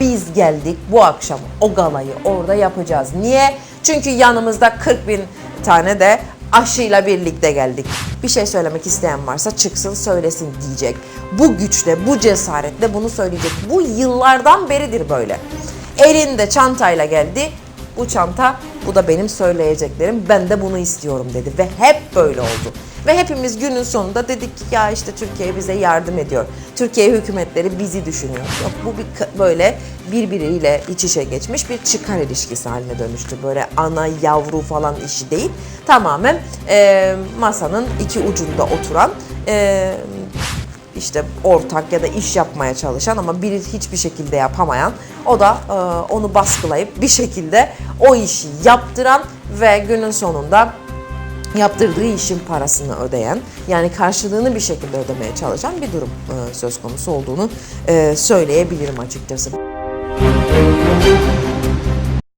Biz geldik bu akşam o galayı orada yapacağız. Niye? Çünkü yanımızda 40 bin tane de aşıyla birlikte geldik. Bir şey söylemek isteyen varsa çıksın söylesin diyecek. Bu güçle, bu cesaretle bunu söyleyecek. Bu yıllardan beridir böyle. Elinde çantayla geldi. Bu çanta, bu da benim söyleyeceklerim. Ben de bunu istiyorum dedi ve hep böyle oldu. Ve hepimiz günün sonunda dedik ki ya işte Türkiye bize yardım ediyor. Türkiye hükümetleri bizi düşünüyor. Yok bu bir böyle birbiriyle iç içe geçmiş bir çıkar ilişkisi haline dönüştü. Böyle ana yavru falan işi değil. Tamamen e, masanın iki ucunda oturan e, işte ortak ya da iş yapmaya çalışan ama biri hiçbir şekilde yapamayan o da e, onu baskılayıp bir şekilde o işi yaptıran ve günün sonunda yaptırdığı işin parasını ödeyen yani karşılığını bir şekilde ödemeye çalışan bir durum e, söz konusu olduğunu e, söyleyebilirim açıkçası.